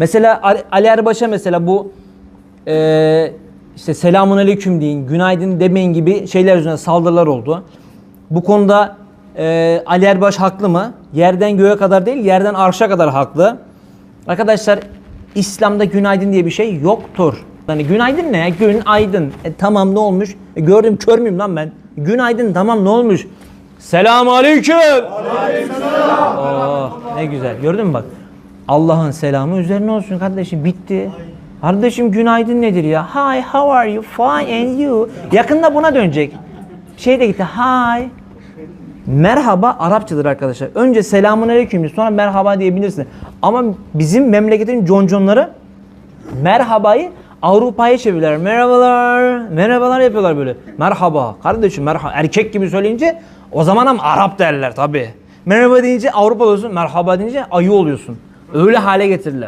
Mesela Ali- Erbaş'a mesela bu eee işte selamun aleyküm deyin, günaydın demeyin gibi şeyler yüzünden saldırılar oldu. Bu konuda eee Ali Erbaş haklı mı? Yerden göğe kadar değil, yerden arşa kadar haklı. Arkadaşlar İslam'da günaydın diye bir şey yoktur. Hani günaydın ne ya? Gün aydın. E, tamam ne olmuş? E, gördüm kör müyüm lan ben? Günaydın tamam ne olmuş? Selamun aleyküm. Oh, ne güzel. Gördün mü bak? Allah'ın selamı üzerine olsun kardeşim. Bitti. Kardeşim günaydın nedir ya? Hi, how are you? Fine and you? Yakında buna dönecek. Şey de gitti. Hi. Merhaba Arapçadır arkadaşlar. Önce selamun aleyküm sonra merhaba diyebilirsin. Ama bizim memleketin conconları merhabayı Avrupa'ya çeviriyorlar. Merhabalar. Merhabalar yapıyorlar böyle. Merhaba. Kardeşim merhaba. Erkek gibi söyleyince o zaman ama Arap derler tabi. Merhaba deyince Avrupa oluyorsun. Merhaba deyince ayı oluyorsun. Öyle hale getirdiler.